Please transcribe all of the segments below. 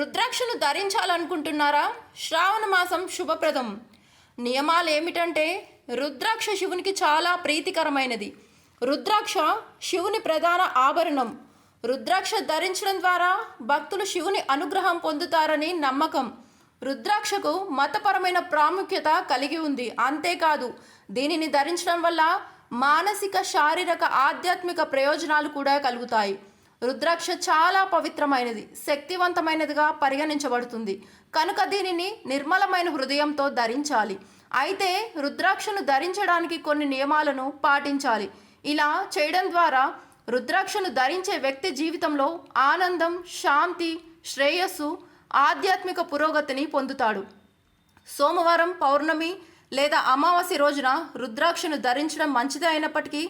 రుద్రాక్షను ధరించాలనుకుంటున్నారా? శ్రావణ మాసం శుభప్రదం. నియమాలు ఏమిటంటే రుద్రాక్ష శివునికి చాలా ప్రీతికరమైనది. రుద్రాక్ష శివుని ప్రధాన ఆభరణం. రుద్రాక్ష ధరించడం ద్వారా భక్తులు శివుని అనుగ్రహం పొందుతారని నమ్మకం. రుద్రాక్షకు మతపరమైన ప్రాముఖ్యత కలిగి ఉంది. అంతేకాదు దీనిని ధరించడం వల్ల మానసిక శారీరక ఆధ్యాత్మిక ప్రయోజనాలు కూడా కలుగుతాయి. రుద్రాక్ష చాలా పవిత్రమైనది శక్తివంతమైనదిగా పరిగణించబడుతుంది. కనుక దీనిని నిర్మలమైన హృదయంతో ధరించాలి. అయితే రుద్రాక్షను ధరించడానికి కొన్ని నియమాలను పాటించాలి. ఇలా చేయడం ద్వారా రుద్రాక్షను ధరించే వ్యక్తి జీవితంలో ఆనందం శాంతి శ్రేయస్సు ఆధ్యాత్మిక పురోగతిని పొందుతాడు. సోమవారం పౌర్ణమి లేదా అమావాస్య రోజున రుద్రాక్షను ధరించడం మంచిదే అయినప్పటికీ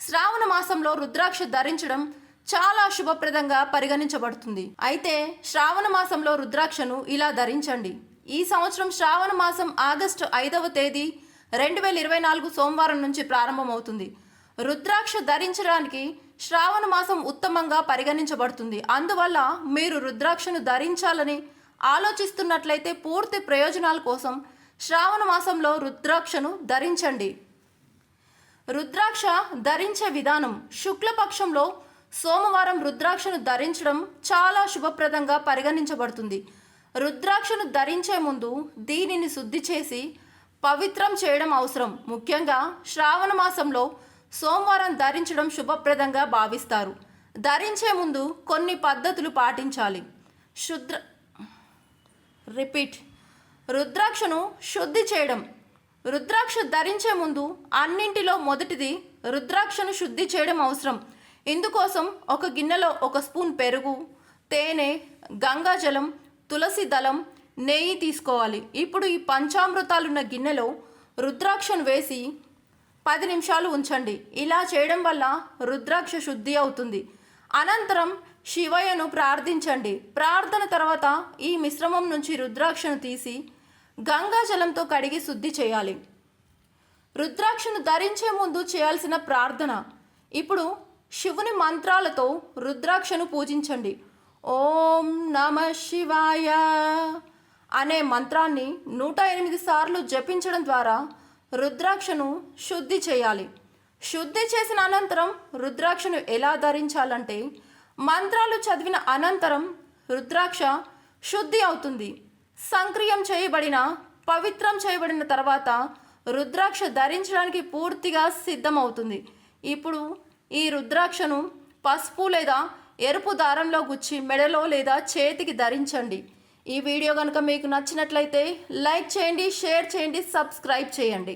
శ్రావణ మాసంలో రుద్రాక్ష ధరించడం చాలా శుభప్రదంగా పరిగణించబడుతుంది. అయితే శ్రావణ మాసంలో రుద్రాక్షను ఇలా ధరించండి. ఈ సంవత్సరం శ్రావణ మాసం ఆగస్టు ఐదవ తేదీ రెండు వేల ఇరవై నాలుగు సోమవారం నుంచి ప్రారంభమవుతుంది. రుద్రాక్ష ధరించడానికి శ్రావణ మాసం ఉత్తమంగా పరిగణించబడుతుంది. అందువల్ల మీరు రుద్రాక్షను ధరించాలని ఆలోచిస్తున్నట్లయితే పూర్తి ప్రయోజనాల కోసం శ్రావణ మాసంలో రుద్రాక్షను ధరించండి. రుద్రాక్ష ధరించే విధానం శుక్లపక్షంలో సోమవారం రుద్రాక్షను ధరించడం చాలా శుభప్రదంగా పరిగణించబడుతుంది. రుద్రాక్షను ధరించే ముందు దీనిని శుద్ధి చేసి పవిత్రం చేయడం అవసరం. ముఖ్యంగా శ్రావణ మాసంలో సోమవారం ధరించడం శుభప్రదంగా భావిస్తారు. ధరించే ముందు కొన్ని పద్ధతులు పాటించాలి. శుద్ర రిపీట్. రుద్రాక్షను శుద్ధి చేయడం. రుద్రాక్ష ధరించే ముందు అన్నింటిలో మొదటిది రుద్రాక్షను శుద్ధి చేయడం అవసరం. ఇందుకోసం ఒక గిన్నెలో ఒక స్పూన్ పెరుగు తేనె గంగాజలం తులసి దళం నెయ్యి తీసుకోవాలి. ఇప్పుడు ఈ పంచామృతాలున్న గిన్నెలో రుద్రాక్షను వేసి పది నిమిషాలు ఉంచండి. ఇలా చేయడం వల్ల రుద్రాక్ష శుద్ధి అవుతుంది. అనంతరం శివయ్యను ప్రార్థించండి. ప్రార్థన తర్వాత ఈ మిశ్రమం నుంచి రుద్రాక్షను తీసి గంగాజలంతో కడిగి శుద్ధి చేయాలి. రుద్రాక్షను ధరించే ముందు చేయాల్సిన ప్రార్థన. ఇప్పుడు శివుని మంత్రాలతో రుద్రాక్షను పూజించండి. ఓం నమ శివాయ అనే మంత్రాన్ని నూట ఎనిమిది సార్లు జపించడం ద్వారా రుద్రాక్షను శుద్ధి చేయాలి. శుద్ధి చేసిన అనంతరం రుద్రాక్షను ఎలా ధరించాలంటే మంత్రాలు చదివిన అనంతరం రుద్రాక్ష శుద్ధి అవుతుంది. సంక్రియం చేయబడిన పవిత్రం చేయబడిన తర్వాత రుద్రాక్ష ధరించడానికి పూర్తిగా సిద్ధమవుతుంది. ఇప్పుడు ఈ రుద్రాక్షను పసుపు లేదా ఎరుపు దారంలో గుచ్చి మెడలో లేదా చేతికి ధరించండి. ఈ వీడియో కనుక మీకు నచ్చినట్లయితే లైక్ చేయండి షేర్ చేయండి సబ్స్క్రైబ్ చేయండి.